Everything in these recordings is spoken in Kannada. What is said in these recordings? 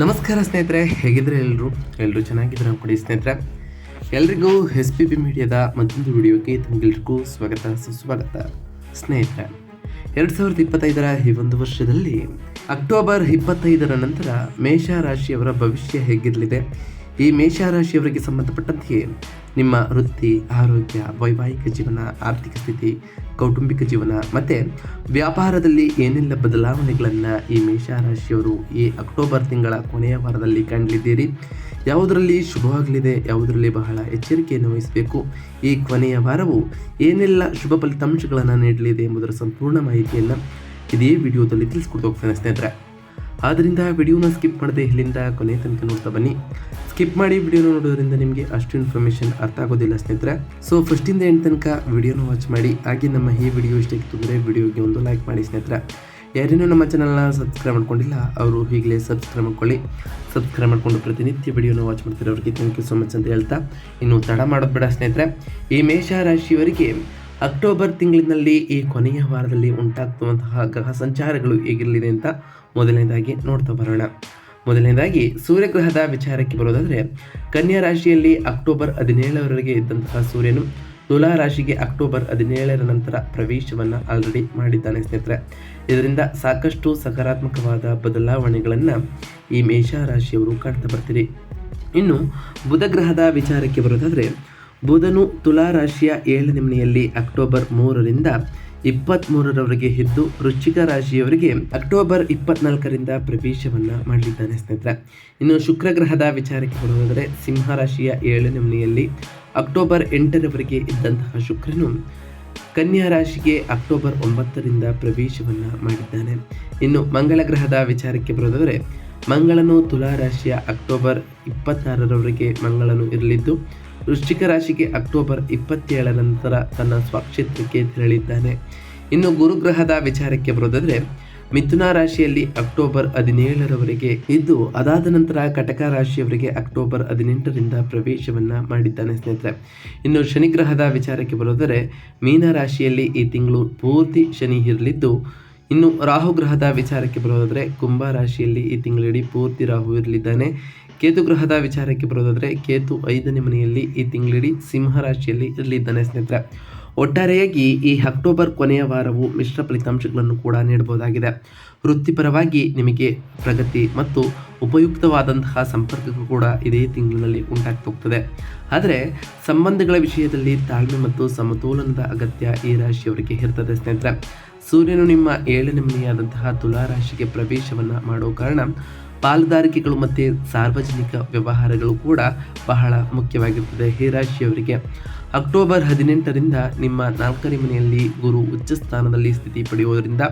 ನಮಸ್ಕಾರ ಸ್ನೇಹಿತರೆ ಹೇಗಿದ್ರೆ ಎಲ್ಲರೂ? ಎಲ್ಲರೂ ಚೆನ್ನಾಗಿದ್ರೆ ಅನ್ಕೊಡಿ ಸ್ನೇಹಿತರೆ. ಎಲ್ರಿಗೂ ಎಸ್ ಪಿ ಬಿ ಮೀಡಿಯಾದ ಮತ್ತೊಂದು ವಿಡಿಯೋಗೆ ತಮಗೆಲ್ರಿಗೂ ಸ್ವಾಗತ, ಸುಸ್ವಾಗತ. ಸ್ನೇಹಿತರೆ, ಎರಡು ಸಾವಿರದ ಇಪ್ಪತ್ತೈದರ ಈ ಒಂದು ವರ್ಷದಲ್ಲಿ ಅಕ್ಟೋಬರ್ ಇಪ್ಪತ್ತೈದರ ನಂತರ ಮೇಷ ರಾಶಿಯವರ ಭವಿಷ್ಯ ಹೇಗಿರಲಿದೆ? ಈ ಮೇಷ ರಾಶಿಯವರಿಗೆ ಸಂಬಂಧಪಟ್ಟಂತೆ ನಿಮ್ಮ ವೃತ್ತಿ, ಆರೋಗ್ಯ, ವೈವಾಹಿಕ ಜೀವನ, ಆರ್ಥಿಕ ಸ್ಥಿತಿ, ಕೌಟುಂಬಿಕ ಜೀವನ ಮತ್ತು ವ್ಯಾಪಾರದಲ್ಲಿ ಏನೆಲ್ಲ ಬದಲಾವಣೆಗಳನ್ನು ಈ ಮೇಷರಾಶಿಯವರು ಈ ಅಕ್ಟೋಬರ್ ತಿಂಗಳ ಕೊನೆಯ ವಾರದಲ್ಲಿ ಕಾಣಲಿದ್ದೀರಿ ಯಾವುದರಲ್ಲಿ ಶುಭವಾಗಲಿದೆ ಯಾವುದರಲ್ಲಿ ಬಹಳ ಎಚ್ಚರಿಕೆಯನ್ನು ವಹಿಸಬೇಕು? ಈ ಕೊನೆಯ ವಾರವು ಏನೆಲ್ಲ ಶುಭ ಫಲಿತಾಂಶಗಳನ್ನು ನೀಡಲಿದೆ ಎಂಬುದರ ಸಂಪೂರ್ಣ ಮಾಹಿತಿಯನ್ನು ಇದೇ ವಿಡಿಯೋದಲ್ಲಿ ತಿಳಿಸ್ಕೊಡ್ತಾ ಹೋಗ್ತೇನೆ ಸ್ನೇಹಿತರೆ. ಆದ್ದರಿಂದ ವಿಡಿಯೋನ ಸ್ಕಿಪ್ ಮಾಡದೆ ಇಲ್ಲಿಂದ ಕೊನೆ ತನಕ ನೋಡ್ತಾ ಬನ್ನಿ. ಸ್ಕಿಪ್ ಮಾಡಿ ವಿಡಿಯೋನ ನೋಡೋದ್ರಿಂದ ನಿಮಗೆ ಅಷ್ಟು ಇನ್ಫಾರ್ಮೇಷನ್ ಅರ್ಥ ಆಗೋದಿಲ್ಲ ಸ್ನೇಹಿತರೆ. ಸೊ ಫಸ್ಟಿಂದ ಎಂಡ್ ತನಕ ವಿಡಿಯೋನ ವಾಚ್ ಮಾಡಿ. ಹಾಗೆ ನಮ್ಮ ಈ ವಿಡಿಯೋ ಇಷ್ಟ ಅಂದರೆ ವಿಡಿಯೋಗೆ ಒಂದು ಲೈಕ್ ಮಾಡಿ ಸ್ನೇಹಿತರೆ. ಯಾರೇನೂ ನಮ್ಮ ಚಾನಲ್ನ ಸಬ್ಸ್ಕ್ರೈಬ್ ಮಾಡ್ಕೊಂಡಿಲ್ಲ, ಅವರು ಈಗಲೇ ಸಬ್ಸ್ಕ್ರೈಬ್ ಮಾಡ್ಕೊಳ್ಳಿ. ಸಬ್ಸ್ಕ್ರೈಬ್ ಮಾಡಿಕೊಂಡು ಪ್ರತಿನಿತ್ಯ ವಿಡಿಯೋನ ವಾಚ್ ಮಾಡ್ತಿರೋರಿಗೆ ಥ್ಯಾಂಕ್ ಯು ಸೊ ಮಚ್ ಅಂತ ಹೇಳ್ತಾ ಇನ್ನು ತಡ ಮಾಡೋದು ಬೇಡ ಸ್ನೇಹಿತರೆ. ಈ ಮೇಷ ರಾಶಿಯವರಿಗೆ ಅಕ್ಟೋಬರ್ ತಿಂಗಳಿನಲ್ಲಿ ಈ ಕೊನೆಯ ವಾರದಲ್ಲಿ ಉಂಟಾಗ್ತಿರುವಂತಹ ಗ್ರಹ ಸಂಚಾರಗಳು ಹೇಗಿರಲಿದೆ ಅಂತ ಮೊದಲನೇದಾಗಿ ನೋಡ್ತಾ ಬರೋಣ. ಮೊದಲನೇದಾಗಿ ಸೂರ್ಯಗ್ರಹದ ವಿಚಾರಕ್ಕೆ ಬರೋದಾದರೆ, ಕನ್ಯಾ ರಾಶಿಯಲ್ಲಿ ಅಕ್ಟೋಬರ್ ಹದಿನೇಳರವರೆಗೆ ಇದ್ದಂತಹ ಸೂರ್ಯನು ತುಲಾ ರಾಶಿಗೆ ಅಕ್ಟೋಬರ್ ಹದಿನೇಳರ ನಂತರ ಪ್ರವೇಶವನ್ನು ಆಲ್ರೆಡಿ ಮಾಡಿದ್ದಾನೆ ಸ್ನೇಹಿತರೆ. ಇದರಿಂದ ಸಾಕಷ್ಟು ಸಕಾರಾತ್ಮಕವಾದ ಬದಲಾವಣೆಗಳನ್ನು ಈ ಮೇಷ ರಾಶಿಯವರು ಕಾಣ್ತಾ ಬರ್ತೀರಿ. ಇನ್ನು ಬುಧಗ್ರಹದ ವಿಚಾರಕ್ಕೆ ಬರೋದಾದರೆ, ಬುಧನು ತುಲಾ ರಾಶಿಯ ಏಳನೇ ಮನೆಯಲ್ಲಿ ಅಕ್ಟೋಬರ್ ಮೂರರಿಂದ ಇಪ್ಪತ್ತ್ಮೂರರವರೆಗೆ ಇದ್ದು ವೃಶ್ಚಿಕ ರಾಶಿಯವರಿಗೆ ಅಕ್ಟೋಬರ್ ಇಪ್ಪತ್ನಾಲ್ಕರಿಂದ ಪ್ರವೇಶವನ್ನು ಮಾಡಲಿದ್ದಾನೆ ಸ್ನೇಹಿತರೆ. ಇನ್ನು ಶುಕ್ರ ಗ್ರಹದ ವಿಚಾರಕ್ಕೆ ಬರುವುದಾದರೆ ಸಿಂಹ ರಾಶಿಯ ಏಳನೇ ಮನೆಯಲ್ಲಿ ಅಕ್ಟೋಬರ್ ಎಂಟರವರೆಗೆ ಇದ್ದಂತಹ ಶುಕ್ರನು ಕನ್ಯಾ ರಾಶಿಗೆ ಅಕ್ಟೋಬರ್ ಒಂಬತ್ತರಿಂದ ಪ್ರವೇಶವನ್ನು ಮಾಡಿದ್ದಾನೆ. ಇನ್ನು ಮಂಗಳ ಗ್ರಹದ ವಿಚಾರಕ್ಕೆ ಬರೋದಾದರೆ ಮಂಗಳನು ತುಲಾ ರಾಶಿಯ ಅಕ್ಟೋಬರ್ ಇಪ್ಪತ್ತಾರರವರೆಗೆ ಮಂಗಳನು ಇರಲಿದ್ದು ವೃಶ್ಚಿಕ ರಾಶಿಗೆ ಅಕ್ಟೋಬರ್ ಇಪ್ಪತ್ತೇಳ ನಂತರ ತನ್ನ ಸ್ವಕ್ಷೇತ್ರಕ್ಕೆ ತೆರಳಿದ್ದಾನೆ. ಇನ್ನು ಗುರುಗ್ರಹದ ವಿಚಾರಕ್ಕೆ ಬರೋದಾದರೆ ಮಿಥುನ ರಾಶಿಯಲ್ಲಿ ಅಕ್ಟೋಬರ್ ಹದಿನೇಳರವರೆಗೆ ಇದ್ದು, ಅದಾದ ನಂತರ ಕಟಕ ರಾಶಿಯವರಿಗೆ ಅಕ್ಟೋಬರ್ ಹದಿನೆಂಟರಿಂದ ಪ್ರವೇಶವನ್ನು ಮಾಡಿದ್ದಾನೆ ಸ್ನೇಹಿತರೆ. ಇನ್ನು ಶನಿಗ್ರಹದ ವಿಚಾರಕ್ಕೆ ಬರೋದರೆ ಮೀನ ರಾಶಿಯಲ್ಲಿ ಈ ತಿಂಗಳು ಪೂರ್ತಿ ಶನಿ ಇರಲಿದ್ದು, ಇನ್ನು ರಾಹು ಗ್ರಹದ ವಿಚಾರಕ್ಕೆ ಬರೋದಾದರೆ ಕುಂಭ ರಾಶಿಯಲ್ಲಿ ಈ ತಿಂಗಳಿಡೀ ಪೂರ್ತಿ ರಾಹು ಇರಲಿದ್ದಾನೆ. ಕೇತು ಗ್ರಹದ ವಿಚಾರಕ್ಕೆ ಬರೋದಾದರೆ ಕೇತು ಐದನೇ ಮನೆಯಲ್ಲಿ ಈ ತಿಂಗಳಿಡೀ ಸಿಂಹ ರಾಶಿಯಲ್ಲಿ ಇರಲಿದ್ದಾನೆ ಸ್ನೇಹಿತರೆ. ಒಟ್ಟಾರೆಯಾಗಿ ಈ ಅಕ್ಟೋಬರ್ ಕೊನೆಯ ವಾರವು ಮಿಶ್ರ ಫಲಿತಾಂಶಗಳನ್ನು ಕೂಡ ನೀಡಬಹುದಾಗಿದೆ. ವೃತ್ತಿಪರವಾಗಿ ನಿಮಗೆ ಪ್ರಗತಿ ಮತ್ತು ಉಪಯುಕ್ತವಾದಂತಹ ಸಂಪರ್ಕಗಳು ಕೂಡ ಇದೇ ತಿಂಗಳಲ್ಲಿ ಉಂಟಾಗ್ತಾ ಹೋಗ್ತದೆ. ಆದರೆ ಸಂಬಂಧಗಳ ವಿಷಯದಲ್ಲಿ ತಾಳ್ಮೆ ಮತ್ತು ಸಮತೋಲನದ ಅಗತ್ಯ ಈ ರಾಶಿಯವರಿಗೆ ಇರ್ತದೆ ಸ್ನೇಹಿತರೆ. ಸೂರ್ಯನು ನಿಮ್ಮ ಏಳನೇ ಮನೆಯಾದಂತಹ ತುಲಾ ರಾಶಿಗೆ ಪ್ರವೇಶವನ್ನು ಮಾಡೋ ಕಾರಣ ಪಾಲುದಾರಿಕೆಗಳು ಮತ್ತು ಸಾರ್ವಜನಿಕ ವ್ಯವಹಾರಗಳು ಕೂಡ ಬಹಳ ಮುಖ್ಯವಾಗಿರ್ತದೆ. ಈ ರಾಶಿಯವರಿಗೆ ಅಕ್ಟೋಬರ್ ಹದಿನೆಂಟರಿಂದ ನಿಮ್ಮ ನಾಲ್ಕನೇ ಮನೆಯಲ್ಲಿ ಗುರು ಉಚ್ಚ ಸ್ಥಾನದಲ್ಲಿ ಸ್ಥಿತಿ ಪಡೆಯುವುದರಿಂದ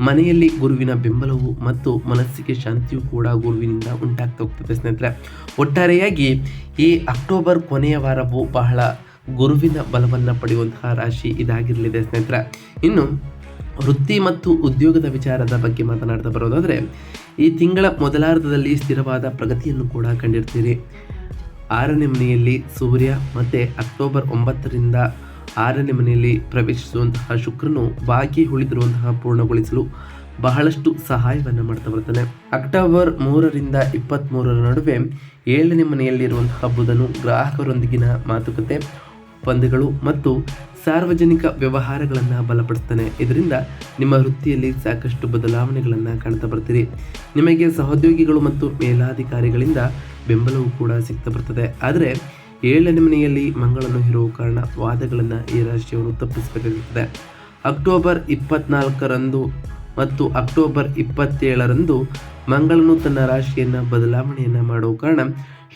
ಮನೆಯಲ್ಲಿ ಗುರುವಿನ ಬೆಂಬಲವು ಮತ್ತು ಮನಸ್ಸಿಗೆ ಶಾಂತಿಯು ಕೂಡ ಗುರುವಿನಿಂದ ಉಂಟಾಗ್ತಾ ಹೋಗ್ತದೆ ಸ್ನೇಹಿತರೆ. ಒಟ್ಟಾರೆಯಾಗಿ ಈ ಅಕ್ಟೋಬರ್ ಕೊನೆಯ ವಾರವು ಬಹಳ ಗುರುವಿನ ಬಲವನ್ನು ಪಡೆಯುವಂತಹ ರಾಶಿ ಇದಾಗಿರಲಿದೆ ಸ್ನೇಹಿತರೆ. ಇನ್ನು ವೃತ್ತಿ ಮತ್ತು ಉದ್ಯೋಗದ ವಿಚಾರದ ಬಗ್ಗೆ ಮಾತನಾಡ್ತಾ ಬರೋದಾದರೆ, ಈ ತಿಂಗಳ ಮೊದಲಾರ್ಧದಲ್ಲಿ ಸ್ಥಿರವಾದ ಪ್ರಗತಿಯನ್ನು ಕೂಡ ಕಂಡಿರ್ತೀರಿ. ಆರನೇ ಮನೆಯಲ್ಲಿ ಸೂರ್ಯ ಮತ್ತು ಅಕ್ಟೋಬರ್ ಒಂಬತ್ತರಿಂದ ಆರನೇ ಮನೆಯಲ್ಲಿ ಪ್ರವೇಶಿಸುವಂತಹ ಶುಕ್ರನು ಬಾಕಿ ಉಳಿದಿರುವಂತಹ ಪೂರ್ಣಗೊಳಿಸಲು ಬಹಳಷ್ಟು ಸಹಾಯವನ್ನು ಮಾಡ್ತಾ ಬರ್ತಾನೆ. ಅಕ್ಟೋಬರ್ ಮೂರರಿಂದ ಇಪ್ಪತ್ತ್ಮೂರರ ನಡುವೆ ಏಳನೇ ಮನೆಯಲ್ಲಿರುವಂತಹ ಬುಧನು ಗ್ರಾಹಕರೊಂದಿಗಿನ ಮಾತುಕತೆ, ಒಪ್ಪಂದಗಳು ಮತ್ತು ಸಾರ್ವಜನಿಕ ವ್ಯವಹಾರಗಳನ್ನು ಬಲಪಡಿಸ್ತಾನೆ. ಇದರಿಂದ ನಿಮ್ಮ ವೃತ್ತಿಯಲ್ಲಿ ಸಾಕಷ್ಟು ಬದಲಾವಣೆಗಳನ್ನು ಕಾಣ್ತಾ ಬರ್ತೀರಿ. ನಿಮಗೆ ಸಹೋದ್ಯೋಗಿಗಳು ಮತ್ತು ಮೇಲಾಧಿಕಾರಿಗಳಿಂದ ಬೆಂಬಲವೂ ಕೂಡ ಸಿಗ್ತಾ ಬರ್ತದೆ. ಆದರೆ ಏಳನೇ ಮನೆಯಲ್ಲಿ ಮಂಗಳನ್ನು ಇರುವ ಕಾರಣ ವಾದಗಳನ್ನು ಈ ರಾಶಿಯವರು ತಪ್ಪಿಸಬೇಕಾಗುತ್ತದೆ ಅಕ್ಟೋಬರ್ ಇಪ್ಪತ್ನಾಲ್ಕರಂದು ಮತ್ತು ಅಕ್ಟೋಬರ್ ಇಪ್ಪತ್ತೇಳರಂದು ಮಂಗಳನು ತನ್ನ ರಾಶಿಯನ್ನು ಬದಲಾವಣೆಯನ್ನು ಮಾಡುವ ಕಾರಣ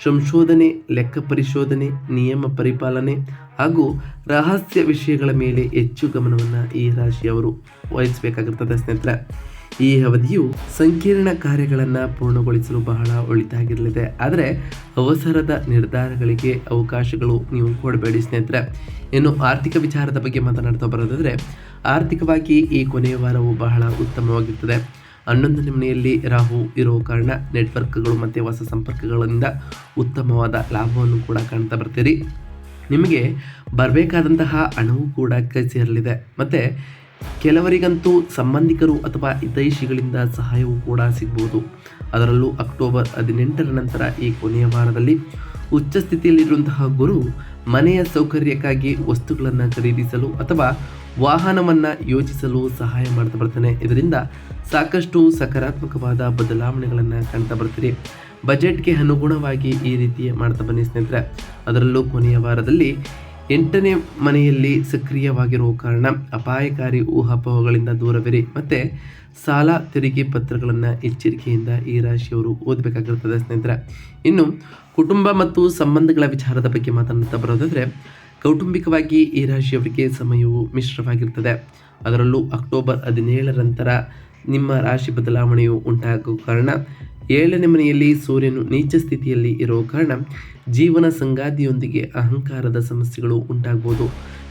ಸಂಶೋಧನೆ, ಲೆಕ್ಕ ಪರಿಶೋಧನೆ, ನಿಯಮ ಪರಿಪಾಲನೆ ಹಾಗೂ ರಹಸ್ಯ ವಿಷಯಗಳ ಮೇಲೆ ಹೆಚ್ಚು ಗಮನವನ್ನು ಈ ರಾಶಿಯವರು ವಹಿಸಬೇಕಾಗುತ್ತದೆ ಸ್ನೇಹಿತರೆ. ಈ ಅವಧಿಯು ಸಂಕೀರ್ಣ ಕಾರ್ಯಗಳನ್ನು ಪೂರ್ಣಗೊಳಿಸಲು ಬಹಳ ಒಳಿತಾಗಿರಲಿದೆ. ಆದರೆ ಅವಸರದ ನಿರ್ಧಾರಗಳಿಗೆ ಅವಕಾಶಗಳು ನೀವು ಕೊಡಬೇಡಿ ಸ್ನೇಹಿತರೆ. ಇನ್ನು ಆರ್ಥಿಕ ವಿಚಾರದ ಬಗ್ಗೆ ಮಾತನಾಡ್ತಾ ಬರೋದಾದರೆ, ಆರ್ಥಿಕವಾಗಿ ಈ ಕೊನೆಯ ವಾರವು ಬಹಳ ಉತ್ತಮವಾಗಿರ್ತದೆ. ಹನ್ನೊಂದನೇ ಮನೆಯಲ್ಲಿ ರಾಹು ಇರೋ ಕಾರಣ ನೆಟ್ವರ್ಕ್ಗಳು ಮತ್ತು ಹೊಸ ಸಂಪರ್ಕಗಳಿಂದ ಉತ್ತಮವಾದ ಲಾಭವನ್ನು ಕೂಡ ಕಾಣ್ತಾ ಬರ್ತೀರಿ. ನಿಮಗೆ ಬರಬೇಕಾದಂತಹ ಹಣವೂ ಕೂಡ ಕೈ ಸೇರಲಿದೆ ಮತ್ತು ಕೆಲವರಿಗಂತೂ ಸಂಬಂಧಿಕರು ಅಥವಾ ಹಿತೈಷಿಗಳಿಂದ ಸಹಾಯವೂ ಕೂಡ ಸಿಗ್ಬೋದು. ಅದರಲ್ಲೂ ಅಕ್ಟೋಬರ್ ಹದಿನೆಂಟರ ನಂತರ ಈ ಕೊನೆಯ ವಾರದಲ್ಲಿ ಉಚ್ಚ ಸ್ಥಿತಿಯಲ್ಲಿರುವಂತಹ ಗುರು ಮನೆಯ ಸೌಕರ್ಯಕ್ಕಾಗಿ ವಸ್ತುಗಳನ್ನು ಖರೀದಿಸಲು ಅಥವಾ ವಾಹನವನ್ನು ಯೋಚಿಸಲು ಸಹಾಯ ಮಾಡ್ತಾ ಬರ್ತಾನೆ. ಇದರಿಂದ ಸಾಕಷ್ಟು ಸಕಾರಾತ್ಮಕವಾದ ಬದಲಾವಣೆಗಳನ್ನು ಕಾಣ್ತಾ ಬರ್ತೀರಿ. ಬಜೆಟ್ಗೆ ಅನುಗುಣವಾಗಿ ಈ ರೀತಿ ಮಾಡ್ತಾ ಬನ್ನಿ ಸ್ನೇಹಿತರೆ. ಅದರಲ್ಲೂ ಕೊನೆಯ ವಾರದಲ್ಲಿ ಎಂಟನೇ ಮನೆಯಲ್ಲಿ ಸಕ್ರಿಯವಾಗಿರುವ ಕಾರಣ ಅಪಾಯಕಾರಿ ಊಹಾಪೋಹಗಳಿಂದ ದೂರವಿರಿ. ಮತ್ತು ಸಾಲ ತೆರಿಗೆ ಪತ್ರಗಳನ್ನು ಎಚ್ಚರಿಕೆಯಿಂದ ಈ ರಾಶಿಯವರು ಓದಬೇಕಾಗಿರ್ತದೆ ಸ್ನೇಹಿತರೆ. ಇನ್ನು ಕುಟುಂಬ ಮತ್ತು ಸಂಬಂಧಗಳ ವಿಚಾರದ ಬಗ್ಗೆ ಮಾತನಾಡ್ತಾ ಬರೋದಾದರೆ, ಕೌಟುಂಬಿಕವಾಗಿ ಈ ರಾಶಿಯವರಿಗೆ ಸಮಯವು ಮಿಶ್ರವಾಗಿರ್ತದೆ. ಅದರಲ್ಲೂ ಅಕ್ಟೋಬರ್ ಹದಿನೇಳರ ನಂತರ ನಿಮ್ಮ ರಾಶಿ ಬದಲಾವಣೆಯು ಉಂಟಾಗುವ ಕಾರಣ ಏಳನೇ ಮನೆಯಲ್ಲಿ ಸೂರ್ಯನು ನೀಚ ಸ್ಥಿತಿಯಲ್ಲಿ ಇರೋ ಕಾರಣ ಜೀವನ ಸಂಗಾತಿಯೊಂದಿಗೆ ಅಹಂಕಾರದ ಸಮಸ್ಯೆಗಳು ಉಂಟಾಗ್ಬೋದು.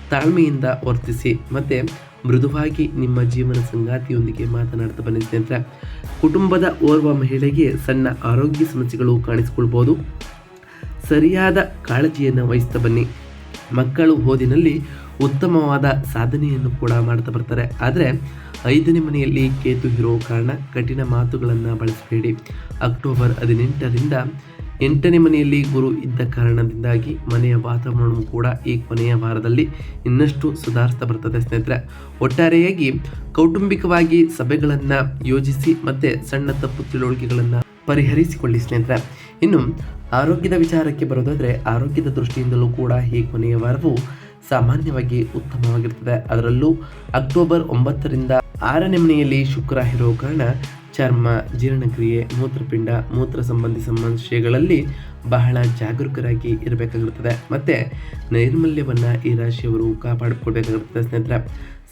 ತಾಳ್ಮೆಯಿಂದ ವರ್ತಿಸಿ, ಮತ್ತು ಮೃದುವಾಗಿ ನಿಮ್ಮ ಜೀವನ ಸಂಗಾತಿಯೊಂದಿಗೆ ಮಾತನಾಡ್ತಾ ಬನ್ನಿ ಸ್ನೇಹಿತರೆ. ಕುಟುಂಬದ ಓರ್ವ ಮಹಿಳೆಗೆ ಸಣ್ಣ ಆರೋಗ್ಯ ಸಮಸ್ಯೆಗಳು ಕಾಣಿಸಿಕೊಳ್ಬೋದು. ಸರಿಯಾದ ಕಾಳಜಿಯನ್ನು ವಹಿಸ್ತಾ ಬನ್ನಿ. ಮಕ್ಕಳು ಓದಿನಲ್ಲಿ ಉತ್ತಮವಾದ ಸಾಧನೆಯನ್ನು ಕೂಡ ಮಾಡ್ತಾ ಬರ್ತಾರೆ. ಆದರೆ, ಐದನೇ ಮನೆಯಲ್ಲಿ ಕೇತು ಇರೋ ಕಾರಣ ಕಠಿಣ ಮಾತುಗಳನ್ನು ಬಳಸಬೇಡಿ. ಅಕ್ಟೋಬರ್ ಹದಿನೆಂಟರಿಂದ ಎಂಟನೇ ಮನೆಯಲ್ಲಿ ಗುರು ಇದ್ದ ಕಾರಣದಿಂದಾಗಿ ಮನೆಯ ವಾತಾವರಣವು ಕೂಡ ಈ ಕೊನೆಯ ವಾರದಲ್ಲಿ ಇನ್ನಷ್ಟು ಸುಧಾರಿಸ್ತಾ ಬರ್ತದೆ ಸ್ನೇಹಿತರೆ. ಒಟ್ಟಾರೆಯಾಗಿ ಕೌಟುಂಬಿಕವಾಗಿ ಸಭೆಗಳನ್ನು ಯೋಜಿಸಿ ಮತ್ತು ಸಣ್ಣ ತಪ್ಪು ತಿಳುವಳಿಕೆಗಳನ್ನು ಪರಿಹರಿಸಿಕೊಳ್ಳಿ ಸ್ನೇಹಿತರೆ. ಇನ್ನು, ಆರೋಗ್ಯದ ವಿಚಾರಕ್ಕೆ ಬರೋದಾದರೆ, ಆರೋಗ್ಯದ ದೃಷ್ಟಿಯಿಂದಲೂ ಕೂಡ ಈ ಕೊನೆಯ ವಾರವು ಸಾಮಾನ್ಯವಾಗಿ ಉತ್ತಮವಾಗಿರ್ತದೆ. ಅದರಲ್ಲೂ ಅಕ್ಟೋಬರ್ ಒಂಬತ್ತರಿಂದ ಆರನೇ ಮನೆಯಲ್ಲಿ ಶುಕ್ರ ಇರೋ ಕಾರಣ ಚರ್ಮ, ಜೀರ್ಣಕ್ರಿಯೆ, ಮೂತ್ರಪಿಂಡ, ಮೂತ್ರ ಸಂಬಂಧಿ ಸಮಸ್ಯೆಗಳಲ್ಲಿ ಬಹಳ ಜಾಗರೂಕರಾಗಿ ಇರಬೇಕಾಗಿರುತ್ತದೆ ಮತ್ತು ನೈರ್ಮಲ್ಯವನ್ನು ಈ ರಾಶಿಯವರು ಕಾಪಾಡಿಕೊಳ್ಬೇಕಾಗಿರ್ತದೆ ಸ್ನೇಹಿತರೆ.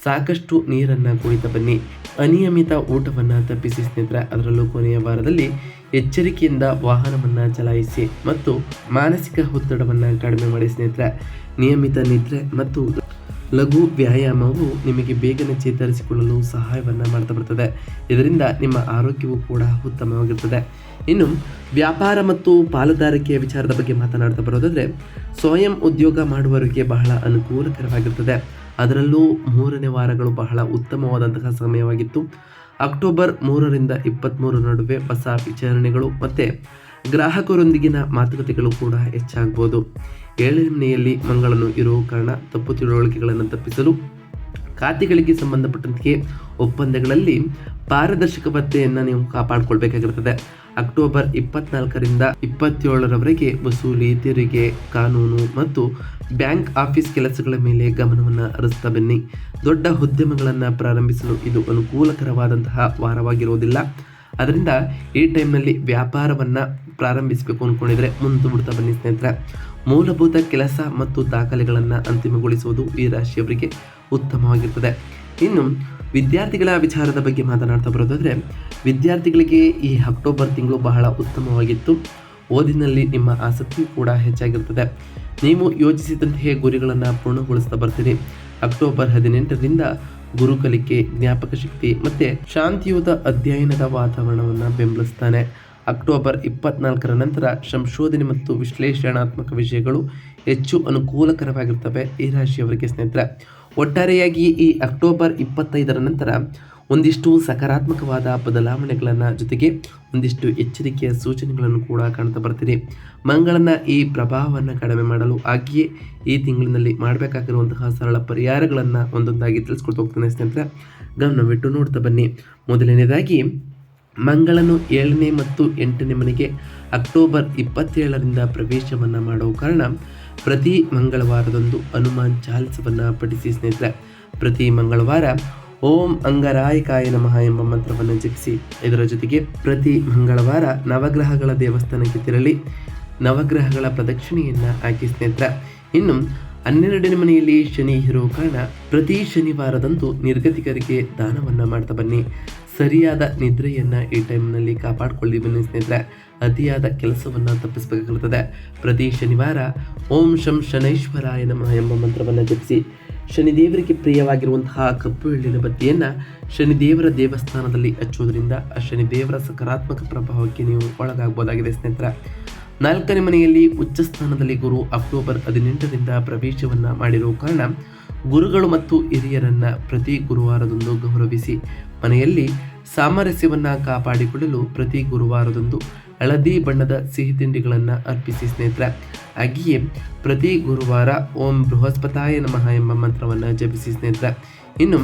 ಸಾಕಷ್ಟು ನೀರನ್ನು ಕುಡಿತ ಬನ್ನಿ. ಅನಿಯಮಿತ ಊಟವನ್ನು ತಪ್ಪಿಸಿ ಸ್ನೇಹಿತರೆ. ಅದರಲ್ಲೂ ಕೊನೆಯ ವಾರದಲ್ಲಿ ಎಚ್ಚರಿಕೆಯಿಂದ ವಾಹನವನ್ನು ಚಲಾಯಿಸಿ ಮತ್ತು ಮಾನಸಿಕ ಒತ್ತಡವನ್ನು ಕಡಿಮೆ ಮಾಡಿ ಸ್ನೇಹಿತರೆ. ನಿಯಮಿತ ನಿದ್ರೆ ಮತ್ತು ಲಘು ವ್ಯಾಯಾಮವು ನಿಮಗೆ ಬೇಗನೆ ಚೇತರಿಸಿಕೊಳ್ಳಲು ಸಹಾಯವನ್ನು ಮಾಡ್ತಾ ಬರ್ತದೆ. ಇದರಿಂದ ನಿಮ್ಮ ಆರೋಗ್ಯವು ಕೂಡ ಉತ್ತಮವಾಗಿರ್ತದೆ. ಇನ್ನು ವ್ಯಾಪಾರ ಮತ್ತು ಪಾಲುದಾರಿಕೆಯ ವಿಚಾರದ ಬಗ್ಗೆ ಮಾತನಾಡ್ತಾ ಬರೋದಾದರೆ, ಸ್ವಯಂ ಉದ್ಯೋಗ ಮಾಡುವವರಿಗೆ ಬಹಳ ಅನುಕೂಲಕರವಾಗಿರ್ತದೆ. ಅದರಲ್ಲೂ ಮೂರನೇ ವಾರಗಳು ಬಹಳ ಉತ್ತಮವಾದಂತಹ ಸಮಯವಾಗಿತ್ತು. ಅಕ್ಟೋಬರ್ ಮೂರರಿಂದ ಇಪ್ಪತ್ತ್ಮೂರರ ನಡುವೆ ಹೊಸ ವಿಚಾರಣೆಗಳು ಮತ್ತು ಗ್ರಾಹಕರೊಂದಿಗಿನ ಮಾತುಕತೆಗಳು ಕೂಡ ಹೆಚ್ಚಾಗ್ಬೋದು. ಏಳನೇ ಮನೆಯಲ್ಲಿ ಮಂಗಳನು ಇರುವ ಕಾರಣ ತಪ್ಪು ತಿಳುವಳಿಕೆಗಳನ್ನು ತಪ್ಪಿಸಲು ಖಾತೆಗಳಿಗೆ ಸಂಬಂಧಪಟ್ಟಂತೆ ಒಪ್ಪಂದಗಳಲ್ಲಿ ಪಾರದರ್ಶಕತೆಯನ್ನು ನೀವು ಕಾಪಾಡಿಕೊಳ್ಬೇಕಾಗಿರ್ತದೆ. ಅಕ್ಟೋಬರ್ ಇಪ್ಪತ್ನಾಲ್ಕರಿಂದ ಇಪ್ಪತ್ತೇಳರವರೆಗೆ ವಸೂಲಿ, ತೆರಿಗೆ, ಕಾನೂನು ಮತ್ತು ಬ್ಯಾಂಕ್ ಆಫೀಸ್ ಕೆಲಸಗಳ ಮೇಲೆ ಗಮನವನ್ನು ಹರಿಸ್ತಾ ಬನ್ನಿ. ದೊಡ್ಡ ಉದ್ಯಮಗಳನ್ನು ಪ್ರಾರಂಭಿಸಲು ಇದು ಅನುಕೂಲಕರವಾದಂತಹ ವಾರವಾಗಿರುವುದಿಲ್ಲ ಅದರಿಂದ ಈ ಟೈಮ್ನಲ್ಲಿ ವ್ಯಾಪಾರವನ್ನು ಪ್ರಾರಂಭಿಸಬೇಕು ಅಂದ್ಕೊಂಡಿದ್ರೆ ಮುಂದೂಡ್ತಾ ಬನ್ನಿ ಸ್ನೇಹಿತರೆ. ಮೂಲಭೂತ ಕೆಲಸ ಮತ್ತು ದಾಖಲೆಗಳನ್ನು ಅಂತಿಮಗೊಳಿಸುವುದು ಈ ರಾಶಿಯವರಿಗೆ ಉತ್ತಮವಾಗಿರ್ತದೆ. ಇನ್ನು, ವಿದ್ಯಾರ್ಥಿಗಳ ವಿಚಾರದ ಬಗ್ಗೆ ಮಾತನಾಡ್ತಾ ಬರೋದಾದರೆ, ವಿದ್ಯಾರ್ಥಿಗಳಿಗೆ ಈ ಅಕ್ಟೋಬರ್ ತಿಂಗಳು ಬಹಳ ಉತ್ತಮವಾಗಿತ್ತು. ಓದಿನಲ್ಲಿ ನಿಮ್ಮ ಆಸಕ್ತಿ ಕೂಡ ಹೆಚ್ಚಾಗಿರ್ತದೆ. ನೀವು ಯೋಚಿಸಿದಂತೆಯೇ ಗುರಿಗಳನ್ನು ಪೂರ್ಣಗೊಳಿಸ್ತಾ ಬರ್ತೀರಿ. ಅಕ್ಟೋಬರ್ ಹದಿನೆಂಟರಿಂದ ಗುರು ಕಲಿಕೆ, ಜ್ಞಾಪಕ ಶಕ್ತಿ ಮತ್ತು ಶಾಂತಿಯುತ ಅಧ್ಯಯನದ ವಾತಾವರಣವನ್ನು ಬೆಂಬಲಿಸ್ತಾನೆ. ಅಕ್ಟೋಬರ್ ಇಪ್ಪತ್ನಾಲ್ಕರ ನಂತರ ಸಂಶೋಧನೆ ಮತ್ತು ವಿಶ್ಲೇಷಣಾತ್ಮಕ ವಿಷಯಗಳು ಹೆಚ್ಚು ಅನುಕೂಲಕರವಾಗಿರ್ತವೆ ಈ ರಾಶಿಯವರಿಗೆ ಸ್ನೇಹಿತರೆ. ಒಟ್ಟಾರೆಯಾಗಿ ಈ ಅಕ್ಟೋಬರ್ ಇಪ್ಪತ್ತೈದರ ನಂತರ ಒಂದಿಷ್ಟು ಸಕಾರಾತ್ಮಕವಾದ ಬದಲಾವಣೆಗಳನ್ನು ಜೊತೆಗೆ ಒಂದಿಷ್ಟು ಎಚ್ಚರಿಕೆಯ ಸೂಚನೆಗಳನ್ನು ಕೂಡ ಕಾಣ್ತಾ ಬರ್ತೀರಿ ಮಂಗಳನ ಈ ಪ್ರಭಾವವನ್ನು ಕಡಿಮೆ ಮಾಡಲು ಹಾಗೆಯೇ ಈ ತಿಂಗಳಿನಲ್ಲಿ ಮಾಡಬೇಕಾಗಿರುವಂತಹ ಸರಳ ಪರಿಹಾರಗಳನ್ನು ಒಂದೊಂದಾಗಿ ತಿಳಿಸ್ಕೊಡ್ತಾ ಹೋಗ್ತಾನೆ ಸ್ನೇಹಿತರೆ. ಗಮನವಿಟ್ಟು ನೋಡ್ತಾ ಬನ್ನಿ. ಮೊದಲನೇದಾಗಿ ಮಂಗಳನು ಏಳನೇ ಮತ್ತು ಎಂಟನೇ ಮನೆಗೆ ಅಕ್ಟೋಬರ್ ಇಪ್ಪತ್ತೇಳರಿಂದ ಪ್ರವೇಶವನ್ನು ಮಾಡುವ ಕಾರಣ ಪ್ರತಿ ಮಂಗಳವಾರದಂದು ಹನುಮಾನ್ ಚಾಲಿಸವನ್ನು ಪಠಿಸಿ ಸ್ನೇಹಿತರೆ. ಪ್ರತಿ ಮಂಗಳವಾರ ಓಂ ಅಂಗರಾಯಕಾಯ ನಮಃ ಎಂಬ ಮಂತ್ರವನ್ನು ಜಪಿಸಿ. ಇದರ ಜೊತೆಗೆ ಪ್ರತಿ ಮಂಗಳವಾರ ನವಗ್ರಹಗಳ ದೇವಸ್ಥಾನಕ್ಕೆ ತೆರಳಿ ನವಗ್ರಹಗಳ ಪ್ರದಕ್ಷಿಣೆಯನ್ನು ಹಾಕಿ ಸ್ನೇಹಿತರೆ. ಇನ್ನು ಹನ್ನೆರಡನೇ ಮನೆಯಲ್ಲಿ ಶನಿ ಇರುವ ಕಾರಣ ಪ್ರತಿ ಶನಿವಾರದಂದು ನಿರ್ಗತಿಕರಿಗೆ ದಾನವನ್ನು ಮಾಡ್ತಾ ಬನ್ನಿ. ಸರಿಯಾದ ನಿದ್ರೆಯನ್ನು ಈ ಟೈಮ್ನಲ್ಲಿ ಕಾಪಾಡಿಕೊಳ್ಳಿ ಬನ್ನಿ ಸ್ನೇಹಿತರೆ. ಅತಿಯಾದ ಕೆಲಸವನ್ನು ತಪ್ಪಿಸಬೇಕಾಗುತ್ತದೆ ಪ್ರತಿ ಶನಿವಾರ ಓಂ ಶಂ ಶನೈಶ್ವರಾಯ ನಮಃ ಎಂಬ ಮಂತ್ರವನ್ನು ಜಪಿಸಿ ಶನಿದೇವರಿಗೆ ಪ್ರಿಯವಾಗಿರುವಂತಹ ಕಪ್ಪು ಎಳ್ಳಿನ ಬತ್ತಿಯನ್ನು ಶನಿದೇವರ ದೇವಸ್ಥಾನದಲ್ಲಿ ಹಚ್ಚುವುದರಿಂದ ಆ ಶನಿದೇವರ ಸಕಾರಾತ್ಮಕ ಪ್ರಭಾವಕ್ಕೆ ನೀವು ಒಳಗಾಗಬಹುದಾಗಿದೆ ಸ್ನೇಹಿತರೆ. ನಾಲ್ಕನೇ ಮನೆಯಲ್ಲಿ ಉಚ್ಚ ಸ್ಥಾನದಲ್ಲಿ ಗುರು ಅಕ್ಟೋಬರ್ ಹದಿನೆಂಟರಿಂದ ಪ್ರವೇಶವನ್ನ ಮಾಡಿರುವ ಕಾರಣ ಗುರುಗಳು ಮತ್ತು ಹಿರಿಯರನ್ನು ಪ್ರತಿ ಗುರುವಾರದಂದು ಗೌರವಿಸಿ ಮನೆಯಲ್ಲಿ ಸಾಮರಸ್ಯವನ್ನ ಕಾಪಾಡಿಕೊಳ್ಳಲು ಪ್ರತಿ ಗುರುವಾರದಂದು ಹಳದಿ ಬಣ್ಣದ ಸಿಹಿ ತಿಂಡಿಗಳನ್ನು ಅರ್ಪಿಸಿ ಸ್ನೇಹಿತರೆ. ಹಾಗೆಯೇ ಪ್ರತಿ ಗುರುವಾರ ಓಂ ಬೃಹಸ್ಪತಾಯ ನಮಃ ಎಂಬ ಮಂತ್ರವನ್ನು ಜಪಿಸಿ ಸ್ನೇಹಿತರೆ. ಇನ್ನು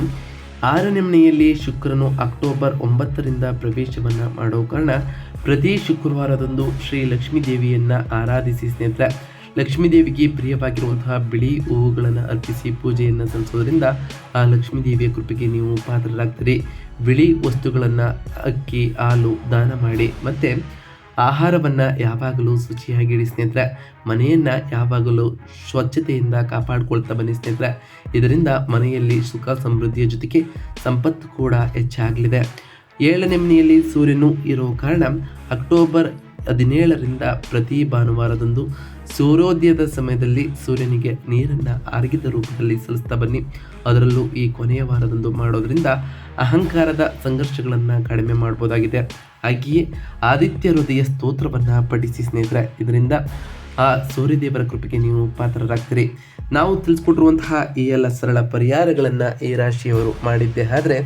ಆರನೇ ಮನೆಯಲ್ಲಿ ಶುಕ್ರನು ಅಕ್ಟೋಬರ್ ಒಂಬತ್ತರಿಂದ ಪ್ರವೇಶವನ್ನು ಮಾಡೋ ಕಾರಣ ಪ್ರತಿ ಶುಕ್ರವಾರದಂದು ಶ್ರೀ ಲಕ್ಷ್ಮೀ ದೇವಿಯನ್ನು ಆರಾಧಿಸಿ ಸ್ನೇಹಿತರೆ. ಲಕ್ಷ್ಮೀ ದೇವಿಗೆ ಪ್ರಿಯವಾಗಿರುವಂತಹ ಬಿಳಿ ಹೂವುಗಳನ್ನು ಅರ್ಪಿಸಿ ಪೂಜೆಯನ್ನು ಸಲ್ಲಿಸೋದ್ರಿಂದ ಆ ಲಕ್ಷ್ಮೀ ದೇವಿಯ ಕೃಪೆಗೆ ನೀವು ಪಾತ್ರರಾಗ್ತೀರಿ. ಬಿಳಿ ವಸ್ತುಗಳನ್ನು ಅಕ್ಕಿ, ಹಾಲು, ದಾನ ಮಾಡಿ, ಮತ್ತು ಆಹಾರವನ್ನು ಯಾವಾಗಲೂ ಶುಚಿಯಾಗಿಡಿ ಸ್ನೇಹಿತರೆ. ಮನೆಯನ್ನು ಯಾವಾಗಲೂ ಸ್ವಚ್ಛತೆಯಿಂದ ಕಾಪಾಡಿಕೊಳ್ತಾ ಬನ್ನಿ ಸ್ನೇಹಿತರೆ. ಇದರಿಂದ ಮನೆಯಲ್ಲಿ ಸುಖ ಸಮೃದ್ಧಿಯ ಜೊತೆಗೆ ಸಂಪತ್ತು ಕೂಡ ಹೆಚ್ಚಾಗಲಿದೆ. ಏಳನೇ ಮನೆಯಲ್ಲಿ ಸೂರ್ಯನು ಇರೋ ಕಾರಣ ಅಕ್ಟೋಬರ್ ಹದಿನೇಳರಿಂದ ಪ್ರತಿ ಭಾನುವಾರದಂದು ಸೂರ್ಯೋದಯದ ಸಮಯದಲ್ಲಿ ಸೂರ್ಯನಿಗೆ ನೀರನ್ನು ಆರ್ಗಿದ ರೂಪದಲ್ಲಿ ಸಲ್ಲಿಸ್ತಾ ಬನ್ನಿ. ಅದರಲ್ಲೂ ಈ ಕೊನೆಯ ವಾರದಂದು ಮಾಡೋದರಿಂದ ಅಹಂಕಾರದ ಸಂಘರ್ಷಗಳನ್ನು ಕಡಿಮೆ ಮಾಡ್ಬೋದಾಗಿದೆ. ಹಾಗೆಯೇ ಆದಿತ್ಯ ಹೃದಯ ಸ್ತೋತ್ರವನ್ನು ಪಠಿಸಿ ಸ್ನೇಹಿತರೆ, ಇದರಿಂದ ಆ ಸೂರ್ಯದೇವರ ಕೃಪೆಗೆ ನೀವು ಪಾತ್ರರಾಗ್ತೀರಿ. ನಾವು ತಿಳಿಸ್ಕೊಟ್ಟಿರುವಂತಹ ಈ ಎಲ್ಲ ಸರಳ ಪರಿಹಾರಗಳನ್ನು ಈ ರಾಶಿಯವರು ಮಾಡಿದ್ದೆ ಆದರೆ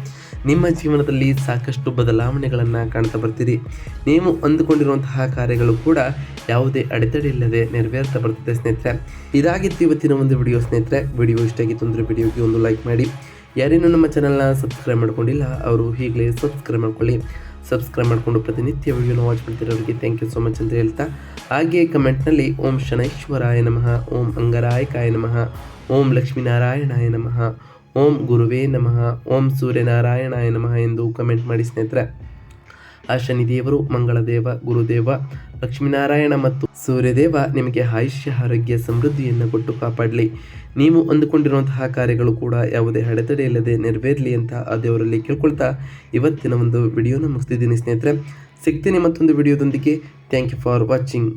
ನಿಮ್ಮ ಜೀವನದಲ್ಲಿ ಸಾಕಷ್ಟು ಬದಲಾವಣೆಗಳನ್ನು ಕಾಣ್ತಾ ಬರ್ತೀರಿ. ನೀವು ಅಂದುಕೊಂಡಿರುವಂತಹ ಕಾರ್ಯಗಳು ಕೂಡ ಯಾವುದೇ ಅಡೆತಡೆ ಇಲ್ಲದೆ ನೆರವೇರ್ತಾ ಬರ್ತಿದೆ ಸ್ನೇಹಿತರೆ. ಇದಾಗಿತ್ತು ಇವತ್ತಿನ ಒಂದು ವಿಡಿಯೋ ಸ್ನೇಹಿತರೆ. ವಿಡಿಯೋ ಇಷ್ಟ ಆಗಿತ್ತು ಅಂದರೆ ವಿಡಿಯೋಗೆ ಒಂದು ಲೈಕ್ ಮಾಡಿ. ಯಾರೇನೂ ನಮ್ಮ ಚಾನಲ್ನ ಸಬ್ಸ್ಕ್ರೈಬ್ ಮಾಡ್ಕೊಂಡಿಲ್ಲ, ಅವರು ಈಗಲೇ ಸಬ್ಸ್ಕ್ರೈಬ್ ಮಾಡ್ಕೊಳ್ಳಿ. ಸಬ್ಸ್ಕ್ರೈಬ್ ಮಾಡಿಕೊಂಡು ಪ್ರತಿನಿತ್ಯ ವಿಡಿಯೋನ ವಾಚ್ ಮಾಡ್ತಿರೋರಿಗೆ ಥ್ಯಾಂಕ್ ಯು ಸೋ ಮಚ್ ಅಂತ ಹೇಳ್ತಾ. ಹಾಗೆ ಕಮೆಂಟ್ನಲ್ಲಿ ಓಂ ಶನೈಶ್ವರಾಯ ನಮಃ, ಓಂ ಅಂಗರಾಯಕಾಯ ನಮಃ, ಓಂ ಲಕ್ಷ್ಮೀನಾರಾಯಣಾಯ ನಮಃ. ಓಂ ಗುರುವೇ ನಮಃ. ಓಂ ಸೂರ್ಯನಾರಾಯಣಾಯ ನಮಃ ಎಂದು ಕಮೆಂಟ್ ಮಾಡಿ ಸ್ನೇಹಿತರೆ. ಆ ಶನಿದೇವರು ಮಂಗಳದೇವ, ಗುರುದೇವ, ಲಕ್ಷ್ಮೀನಾರಾಯಣ ಮತ್ತು ಸೂರ್ಯದೇವ ನಿಮಗೆ ಆಯುಷ್ಯ, ಆರೋಗ್ಯ, ಸಮೃದ್ಧಿಯನ್ನು ಕೊಟ್ಟು ಕಾಪಾಡಲಿ. ನೀವು ಅಂದುಕೊಂಡಿರುವಂತಹ ಕಾರ್ಯಗಳು ಕೂಡ ಯಾವುದೇ ಅಡೆತಡೆ ಇಲ್ಲದೆ ನೆರವೇರಲಿ ಅಂತ ಆ ದೇವರಲ್ಲಿ ಕೇಳ್ಕೊಳ್ತಾ ಇವತ್ತಿನ ಒಂದು ವಿಡಿಯೋನ ಮುಗಿಸ್ತಿದ್ದೀನಿ ಸ್ನೇಹಿತರೆ. ಸಿಗ್ತೀನಿ ಮತ್ತೊಂದು ವಿಡಿಯೋದೊಂದಿಗೆ ಥ್ಯಾಂಕ್ ಯು ಫಾರ್ ವಾಚಿಂಗ್